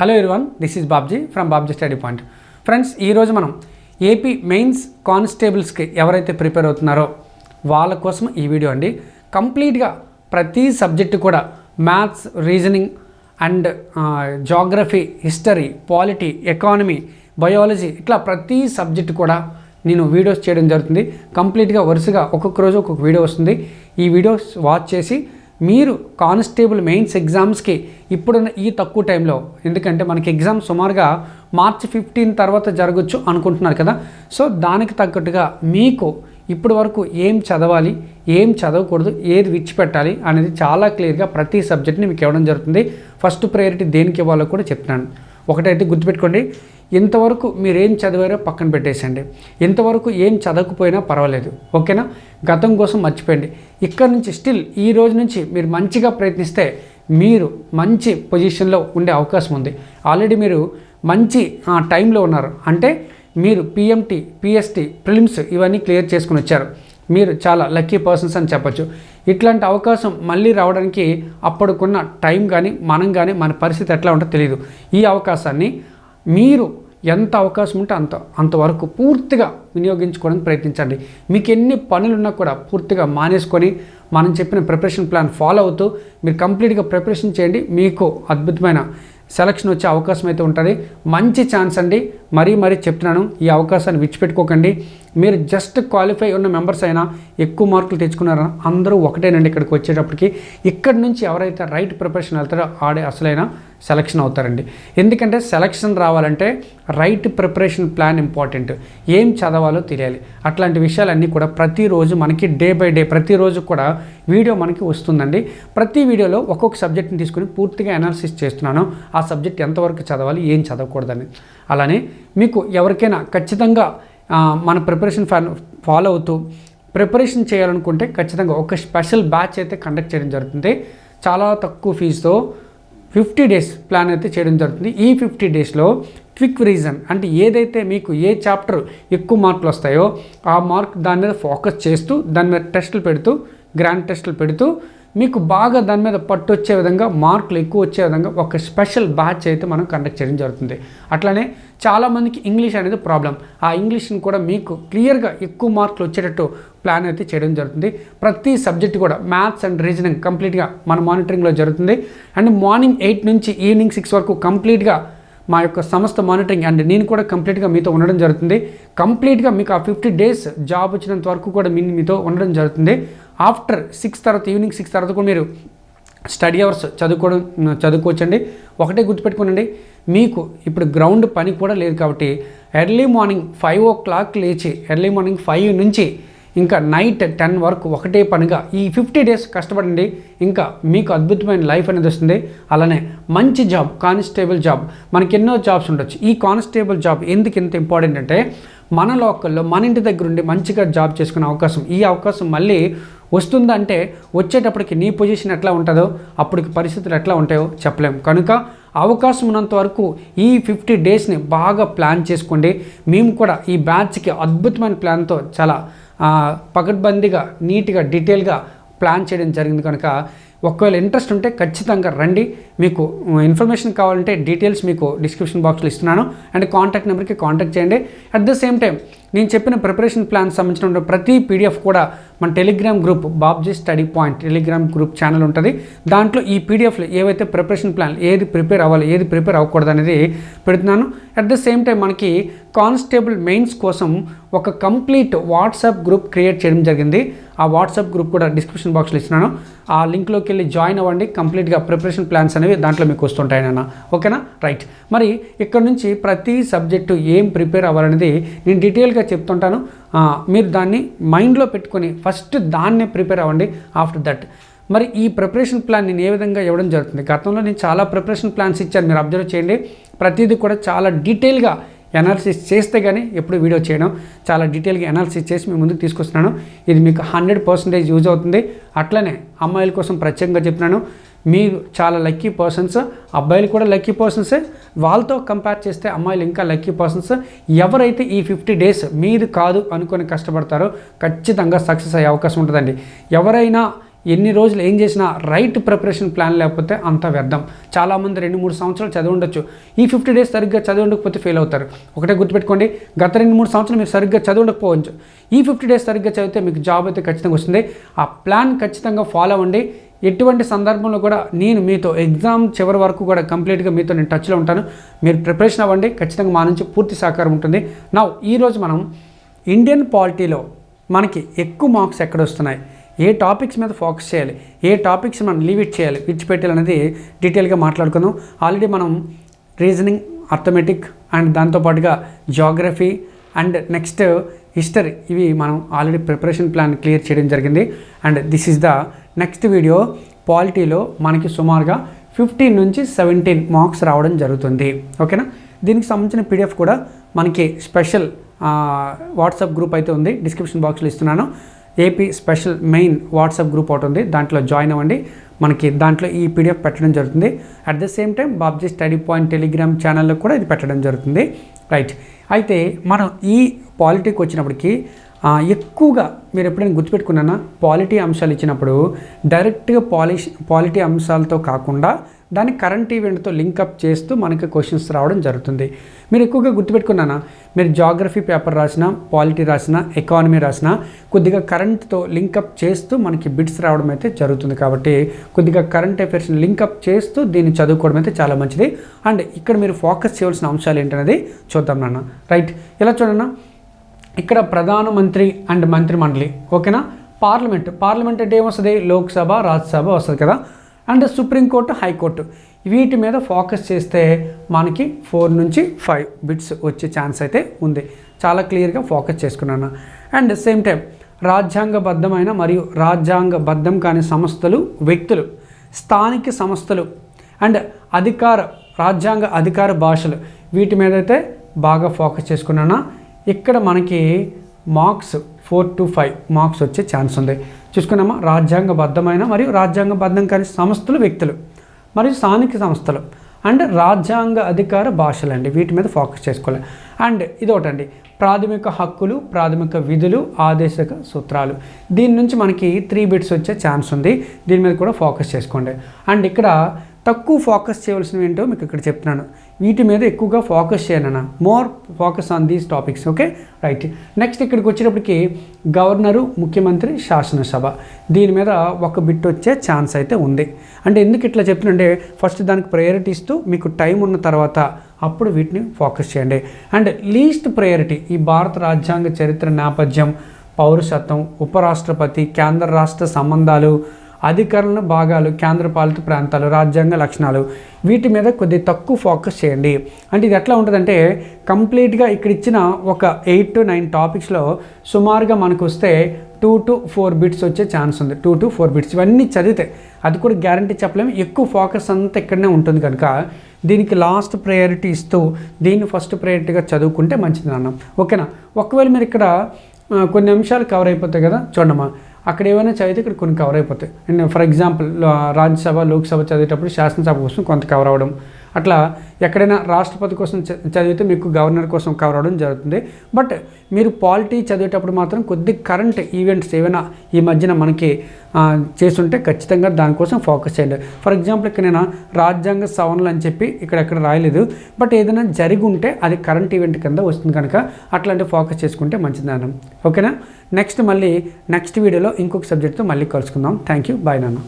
Hello everyone this is Babji from Babji study point friends ఈరోజు మనం AP mains కానిస్టేబుల్స్కి ఎవరైతే prepare అవుతున్నారో వాళ్ళ కోసం ఈ వీడియో అండి. కంప్లీట్గా ప్రతి సబ్జెక్టు కూడా maths reasoning and geography history polity economy biology ఇట్లా ప్రతి సబ్జెక్టు కూడా నేను వీడియోస్ చేయడం జరుగుతుంది. కంప్లీట్గా వరుసగా ఒక్కొక్క రోజు ఒక్కొక్క వీడియో వస్తుంది. ఈ వీడియోస్ వాచ్ చేసి మీరు కానిస్టేబుల్ మెయిన్స్ ఎగ్జామ్స్కి ఇప్పుడున్న ఈ తక్కువ టైంలో ఎందుకంటే మనకి ఎగ్జామ్ సుమారుగా మార్చి ఫిఫ్టీన్ తర్వాత జరగచ్చు అనుకుంటున్నారు కదా. సో దానికి తగ్గట్టుగా మీకు ఇప్పటి వరకు ఏం చదవాలి ఏం చదవకూడదు ఏది విడిచిపెట్టాలి అనేది చాలా క్లియర్గా ప్రతి సబ్జెక్ట్ని మీకు ఇవ్వడం జరుగుతుంది. ఫస్ట్ ప్రయారిటీ దేనికి ఇవ్వాలో కూడా చెప్తున్నాను. ఒకటైతే గుర్తుపెట్టుకోండి. ఇంతవరకు మీరు ఏం చదివారో పక్కన పెట్టేసండి ఇంతవరకు ఏం చదవకపోయినా పర్వాలేదు. ఓకేనా? గతం కోసం మర్చిపోయండి. ఇక్కడ నుంచి స్టిల్ ఈ రోజు నుంచి మీరు మంచిగా ప్రయత్నిస్తే మీరు మంచి పొజిషన్లో ఉండే అవకాశం ఉంది. ఆల్రెడీ మీరు మంచి టైంలో ఉన్నారు. అంటే మీరు పిఎంటీ పిఎస్టీ ప్రిలిమ్స్ ఇవన్నీ క్లియర్ చేసుకుని వచ్చారు. మీరు చాలా లక్కీ పర్సన్స్ అని చెప్పొచ్చు. ఇట్లాంటి అవకాశం మళ్ళీ రావడానికి అప్పటికున్న టైం కానీ మనం కానీ మన పరిస్థితి ఎట్లా ఉంటుందో తెలియదు ఈ అవకాశాన్ని మీరు ఎంత అవకాశం ఉంటే అంత అంతవరకు పూర్తిగా వినియోగించుకోవడానికి ప్రయత్నించండి. మీకు ఎన్ని పనులున్నా కూడా పూర్తిగా మానేసుకొని మనం చెప్పిన ప్రిపరేషన్ ప్లాన్ ఫాలో అవుతూ మీరు కంప్లీట్గా ప్రిపరేషన్ చేయండి. మీకు అద్భుతమైన సెలక్షన్ వచ్చే అవకాశం అయితే ఉంటుంది. మంచి ఛాన్స్ అండి. మరీ మరీ చెప్తున్నాను ఈ అవకాశాన్ని విడిచిపెట్టుకోకండి. మీరు జస్ట్ క్వాలిఫై ఉన్న మెంబర్స్ అయినా ఎక్కువ మార్కులు తెచ్చుకున్నారా అందరూ ఒకటేనండి ఇక్కడికి వచ్చేటప్పటికి. ఇక్కడి నుంచి ఎవరైతే రైట్ ప్రిపరేషన్ వెళ్తారో ఆడే అసలైన సెలక్షన్ అవుతారండి. ఎందుకంటే సెలక్షన్ రావాలంటే రైట్ ప్రిపరేషన్ ప్లాన్ ఇంపార్టెంట్ ఏం చదవాలో తెలియాలి. అట్లాంటి విషయాలన్నీ కూడా ప్రతిరోజు మనకి డే బై డే ప్రతిరోజు కూడా వీడియో మనకి వస్తుందండి. ప్రతి వీడియోలో ఒక్కొక్క సబ్జెక్ట్ని తీసుకుని పూర్తిగా అనాలిసిస్ చేస్తున్నాను. ఆ సబ్జెక్ట్ ఎంతవరకు చదవాలి ఏం చదవకూడదని. అలానే మీకు ఎవరికైనా ఖచ్చితంగా మన ప్రిపరేషన్ ఫాలో అవుతూ ప్రిపరేషన్ చేయాలనుకుంటే ఖచ్చితంగా ఒక స్పెషల్ బ్యాచ్ అయితే కండక్ట్ చేయడం జరుగుతుంది. చాలా తక్కువ ఫీజుతో ఫిఫ్టీ డేస్ ప్లాన్ అయితే చేయడం జరుగుతుంది. ఈ ఫిఫ్టీ డేస్లో క్విక్ రీజన్ అంటే ఏదైతే మీకు ఏ చాప్టర్ ఎక్కువ మార్కులు వస్తాయో ఆ మార్క్ దాని మీద ఫోకస్ చేస్తూ దాని మీద టెస్టులు పెడుతూ గ్రాండ్ టెస్టులు పెడుతూ మీకు బాగా దాని మీద పట్టు వచ్చే విధంగా మార్కులు ఎక్కువ వచ్చే విధంగా ఒక స్పెషల్ బ్యాచ్ అయితే మనం కండక్ట్ చేయడం జరుగుతుంది. అట్లానే చాలామందికి ఇంగ్లీష్ అనేది ప్రాబ్లం. ఆ ఇంగ్లీష్ని కూడా మీకు క్లియర్గా ఎక్కువ మార్కులు వచ్చేటట్టు ప్లాన్ అయితే చేయడం జరుగుతుంది. ప్రతి సబ్జెక్ట్ కూడా మ్యాథ్స్ అండ్ రీజనింగ్ కంప్లీట్గా మన మానిటరింగ్లో జరుగుతుంది. అండ్ మార్నింగ్ ఎయిట్ నుంచి ఈవినింగ్ సిక్స్ వరకు కంప్లీట్గా మా యొక్క సంస్థ మానిటరింగ్ అండ్ నేను కూడా కంప్లీట్గా మీతో ఉండడం జరుగుతుంది. కంప్లీట్గా మీకు ఆ ఫిఫ్టీ డేస్ జాబ్ వచ్చినంత వరకు కూడా మీ మీతో ఉండడం జరుగుతుంది. ఆఫ్టర్ సిక్స్ తర్వాత ఈవినింగ్ సిక్స్ తర్వాత కూడా మీరు స్టడీ అవర్స్ చదువుకోవడం చదువుకోవచ్చండి. ఒకటే గుర్తుపెట్టుకోనండి మీకు ఇప్పుడు గ్రౌండ్ పని కూడా లేదు కాబట్టి early morning five o'clock లేచి ఎర్లీ మార్నింగ్ ఫైవ్ నుంచి ఇంకా నైట్ టెన్ వరకు ఒకటే పనిగా. ఈ ఫిఫ్టీ డేస్ కష్టపడండి. ఇంకా మీకు అద్భుతమైన లైఫ్ అనేది వస్తుంది. అలానే మంచి జాబ్ కానిస్టేబుల్ జాబ్. మనకి ఎన్నో జాబ్స్ ఉండొచ్చు. ఈ కానిస్టేబుల్ జాబ్ ఎందుకు ఇంత ఇంపార్టెంట్ అంటే మన లోకల్లో మన ఇంటి దగ్గర ఉండి మంచిగా జాబ్ చేసుకునే అవకాశం. ఈ అవకాశం మళ్ళీ వస్తుందంటే వచ్చేటప్పటికి నీ పొజిషన్ ఎట్లా ఉంటుందో అప్పటికి పరిస్థితులు ఎట్లా ఉంటాయో చెప్పలేం. కనుక అవకాశం ఉన్నంత వరకు ఈ ఫిఫ్టీ డేస్ని బాగా ప్లాన్ చేసుకోండి. మేము కూడా ఈ బ్యాచ్కి అద్భుతమైన ప్లాన్తో చాలా పకడ్బందీగా నీట్గా డీటెయిల్గా ప్లాన్ చేయడం జరిగింది కనుక ఒకవేళ ఇంట్రెస్ట్ ఉంటే ఖచ్చితంగా రండి. మీకు ఇన్ఫర్మేషన్ కావాలంటే డీటెయిల్స్ మీకు డిస్క్రిప్షన్ బాక్స్లో ఇస్తున్నాను. అండ్ కాంటాక్ట్ నెంబర్కి కాంటాక్ట్ చేయండి. అట్ ద సేమ్ టైం నేను చెప్పిన ప్రిపరేషన్ ప్లాన్ సంబంధించిన ప్రతి పీడిఎఫ్ కూడా మన Telegram group Babji study point Telegram group channel ఉంటుంది. దాంట్లో ఈ పీడిఎఫ్లు ఏవైతే ప్రిపరేషన్ ప్లాన్ ఏది ప్రిపేర్ అవ్వాలి ఏది ప్రిపేర్ అవ్వకూడదు అనేది పెడుతున్నాను. అట్ ద సేమ్ టైం మనకి కానిస్టేబుల్ మెయిన్స్ కోసం ఒక కంప్లీట్ వాట్సాప్ గ్రూప్ క్రియేట్ చేయడం జరిగింది. ఆ వాట్సాప్ గ్రూప్ కూడా డిస్క్రిప్షన్ బాక్స్లో ఇస్తున్నాను. ఆ లింక్లోకి వెళ్ళి జాయిన్ అవ్వండి. కంప్లీట్గా ప్రిపరేషన్ ప్లాన్స్ అనేవి దాంట్లో మీకు వస్తుంటాయి నాన్న. ఓకేనా? రైట్. మరి ఇక్కడ నుంచి ప్రతి సబ్జెక్టు ఏం ప్రిపేర్ అవ్వాలనేది నేను డీటెయిల్గా చెప్తుంటాను. మీరు దాన్ని మైండ్లో పెట్టుకొని ఫస్ట్ దాన్నే ప్రిపేర్ అవ్వండి ఆఫ్టర్ దట్. మరి ఈ ప్రిపరేషన్ ప్లాన్ నేను ఏ విధంగా ఇవ్వడం జరుగుతుంది? గతంలో నేను చాలా ప్రిపరేషన్ ప్లాన్స్ ఇచ్చాను. మీరు అబ్జర్వ్ చేయండి. ప్రతిదీ కూడా చాలా డీటెయిల్గా అనాలిసిస్ చేస్తే కానీ ఎప్పుడు వీడియో చేయడం చాలా డీటెయిల్గా అనాలిసిస్ చేసి మీ ముందుకు తీసుకొస్తున్నాను. ఇది మీకు హండ్రెడ్ పర్సెంటేజ్ యూజ్ అవుతుంది. అట్లనే అమ్మాయిల కోసం ప్రత్యేకంగా చెప్తున్నాను. మీరు చాలా లక్కీ పర్సన్స్ అబ్బాయిలు కూడా లక్కీ పర్సన్సే వాళ్ళతో కంపేర్ చేస్తే అమ్మాయిలు ఇంకా లక్కీ పర్సన్స్ ఎవరైతే ఈ ఫిఫ్టీ డేస్ మీది కాదు అనుకొని కష్టపడతారో ఖచ్చితంగా సక్సెస్ అయ్యే అవకాశం ఉంటుందండి. ఎవరైనా ఎన్ని రోజులు ఏం చేసినా రైట్ ప్రిపరేషన్ ప్లాన్ లేకపోతే అంత వ్యర్థం. చాలామంది రెండు మూడు సంవత్సరాలు చదివి ఉండొచ్చు. ఈ ఫిఫ్టీ డేస్ సరిగ్గా చదివి ఉండకపోతే ఫెయిల్ అవుతారు. ఒకటే గుర్తుపెట్టుకోండి గత రెండు మూడు సంవత్సరాలు మీరు సరిగ్గా చదివి ఉండకపోవచ్చు. ఈ ఫిఫ్టీ డేస్ సరిగ్గా చదివితే మీకు జాబ్ అయితే ఖచ్చితంగా వస్తుంది. ఆ ప్లాన్ ఖచ్చితంగా ఫాలో అవ్వండి. ఎటువంటి సందర్భంలో కూడా నేను మీతో ఎగ్జామ్ చివరి వరకు కూడా కంప్లీట్గా మీతో నేను టచ్లో ఉంటాను. మీరు ప్రిపరేషన్ అవ్వండి. ఖచ్చితంగా మా నుంచి పూర్తి సహకారం ఉంటుంది. నా ఈరోజు మనం ఇండియన్ పాలిటీలో మనకి ఎక్కువ మార్క్స్ ఎక్కడ వస్తున్నాయి? ఏ టాపిక్స్ మీద ఫోకస్ చేయాలి? ఏ టాపిక్స్ మనం లీవ్ ఇట్ చేయాలి? విడిచిపెట్టాలి అనేది డీటెయిల్గా మాట్లాడుకుందాం. ఆల్రెడీ మనం రీజనింగ్ అర్థమెటిక్ అండ్ దాంతోపాటుగా జాగ్రఫీ అండ్ నెక్స్ట్ హిస్టరీ ఇవి మనం ఆల్రెడీ ప్రిపరేషన్ ప్లాన్ క్లియర్ చేయడం జరిగింది. And this is the next video పాలిటీలో మనకి సుమారుగా ఫిఫ్టీన్ నుంచి సెవెంటీన్ మార్క్స్ రావడం జరుగుతుంది. ఓకేనా దీనికి సంబంధించిన పీడిఎఫ్ కూడా మనకి స్పెషల్ వాట్సాప్ గ్రూప్ అయితే ఉంది. డిస్క్రిప్షన్ బాక్స్లో ఇస్తున్నాను. AP special main WhatsApp group ఒకటి ఉంది. దాంట్లో జాయిన్ అవ్వండి. మనకి దాంట్లో ఈ పీడిఎఫ్ పెట్టడం జరుగుతుంది. At the same time Babji study point Telegram ఛానల్లో కూడా ఇది పెట్టడం జరుగుతుంది. రైట్ అయితే మనం ఈ పాలిటిక్ వచ్చినప్పటికీ ఎక్కువగా మీరు ఎప్పుడైనా గుర్తుపెట్టుకున్నానా పాలిటీ అంశాలు ఇచ్చినప్పుడు డైరెక్ట్గా పాలిష్ పాలిటీ అంశాలతో కాకుండా దాన్ని కరెంట్ ఈవెంట్తో లింకప్ చేస్తూ మనకి క్వశ్చన్స్ రావడం జరుగుతుంది. మీరు ఎక్కువగా గుర్తుపెట్టుకున్నానా? మీరు జాగ్రఫీ పేపర్ రాసినా పాలిటీ రాసినా ఎకానమీ రాసినా కొద్దిగా కరెంట్తో లింకప్ చేస్తూ మనకి బిట్స్ రావడం అయితే జరుగుతుంది కాబట్టి కొద్దిగా కరెంట్ అఫైర్స్ని లింకప్ చేస్తూ దీన్ని చదువుకోవడం అయితే చాలా మంచిది. అండ్ ఇక్కడ మీరు ఫోకస్ చేయవలసిన అంశాలు ఏంటనేది చూద్దాం నాన్న. రైట్ ఇలా చూడన్నా ఇక్కడ ప్రధానమంత్రి అండ్ మంత్రి మండలి. ఓకేనా? పార్లమెంట్. పార్లమెంట్ అంటే ఏమొస్తుంది? లోక్సభ రాజ్యసభ వస్తుంది కదా. అండ్ సుప్రీంకోర్టు హైకోర్టు వీటి మీద ఫోకస్ చేస్తే మనకి ఫోర్ నుంచి ఫైవ్ బిట్స్ వచ్చే ఛాన్స్ అయితే ఉంది. చాలా క్లియర్గా ఫోకస్ చేసుకున్నాను. అండ్ సేమ్ టైం రాజ్యాంగబద్ధమైన మరియు రాజ్యాంగబద్ధం కాని సంస్థలు వ్యక్తులు స్థానిక సంస్థలు అండ్ అధికార రాజ్యాంగ అధికార భాషలు వీటి మీద అయితే బాగా ఫోకస్ చేసుకున్నాను. ఇక్కడ మనకి marks four to five marks వచ్చే ఛాన్స్ ఉంది. చూసుకున్నామా? రాజ్యాంగబద్ధమైన మరియు రాజ్యాంగబద్ధం కాని సంస్థలు వ్యక్తులు మరియు స్థానిక సంస్థలు. అండ్ రాజ్యాంగ అధికార భాషలు అండి వీటి మీద ఫోకస్ చేసుకోవాలి. అండ్ ఇదొకటండి. ప్రాథమిక హక్కులు ప్రాథమిక విధులు ఆదేశక సూత్రాలు. దీని నుంచి మనకి త్రీ బిట్స్ వచ్చే ఛాన్స్ ఉంది. దీని మీద కూడా ఫోకస్ చేసుకోండి. అండ్ ఇక్కడ తక్కువ ఫోకస్ చేయవలసినవి ఏంటో మీకు ఇక్కడ చెప్తున్నాను. వీటి మీద ఎక్కువగా focus చేయనన్న. More focus on these topics okay right next ఇక్కడికి వచ్చేటప్పటికి గవర్నరు ముఖ్యమంత్రి శాసనసభ దీని మీద ఒక బిట్ వచ్చే ఛాన్స్ అయితే ఉంది. అంటే ఎందుకు ఇట్లా చెప్తున్నంటే ఫస్ట్ దానికి ప్రయారిటీ ఇస్తూ మీకు టైం ఉన్న తర్వాత అప్పుడు వీటిని ఫోకస్ చేయండి. అండ్ లీస్ట్ ప్రయారిటీ ఈ భారత రాజ్యాంగ చరిత్ర నేపథ్యం పౌరసత్వం ఉపరాష్ట్రపతి కేంద్ర రాష్ట్ర సంబంధాలు అధికరణ భాగాలు కేంద్రపాలిత ప్రాంతాలు రాజ్యాంగ లక్షణాలు. వీటి మీద కొద్ది తక్కువ ఫోకస్ చేయండి. అంటే ఇది ఎట్లా ఉంటుందంటే కంప్లీట్గా ఇక్కడ ఇచ్చిన ఒక ఎయిట్ టు నైన్ టాపిక్స్లో సుమారుగా మనకు వస్తే టూ టు ఫోర్ బిట్స్ వచ్చే ఛాన్స్ ఉంది. టూ టు ఫోర్ బిట్స్ ఇవన్నీ చదివితే అది కూడా గ్యారంటీ చెప్పలేము. ఎక్కువ ఫోకస్ అంతా ఇక్కడనే ఉంటుంది కనుక దీనికి లాస్ట్ ప్రయారిటీ ఇస్తూ దీన్ని ఫస్ట్ ప్రయారిటీగా చదువుకుంటే మంచిది అన్నాం ఓకేనా? ఒకవేళ మీరు ఇక్కడ కొన్ని అంశాలు కవర్ అయిపోతాయి కదా? చూడమ్మా. అక్కడ ఏమైనా చదివితే ఇక్కడ కొన్ని కవర్ అయిపోతాయి. And for example Rajya Sabha Lok Sabha చదివేటప్పుడు శాసనసభ కోసం కొంత కవర్ అవ్వడం. అట్లా ఎక్కడైనా రాష్ట్రపతి కోసం చ- చదివితే మీకు గవర్నర్ కోసం కవర్ అవడం జరుగుతుంది. బట్ మీరు పాలిటీ చదివేటప్పుడు మాత్రం కొద్ది కరెంట్ ఈవెంట్స్ ఏమైనా ఈ మధ్యన మనకి చేస్తుంటే ఖచ్చితంగా దానికోసం ఫోకస్ చేయండి. ఫర్ ఎగ్జాంపుల్ ఇక్కడ నేను రాజ్యాంగ సవరణలు అని చెప్పి ఇక్కడ ఎక్కడ రాయలేదు. బట్ ఏదైనా జరిగి ఉంటే అది కరెంట్ ఈవెంట్ కింద వస్తుంది కనుక అట్లాంటి ఫోకస్ చేసుకుంటే మంచిది నాన్న. ఓకేనా? నెక్స్ట్ మళ్ళీ నెక్స్ట్ వీడియోలో ఇంకొక సబ్జెక్ట్తో మళ్ళీ కలుసుకుందాం. థ్యాంక్ యూ బాయ్ నాన్న.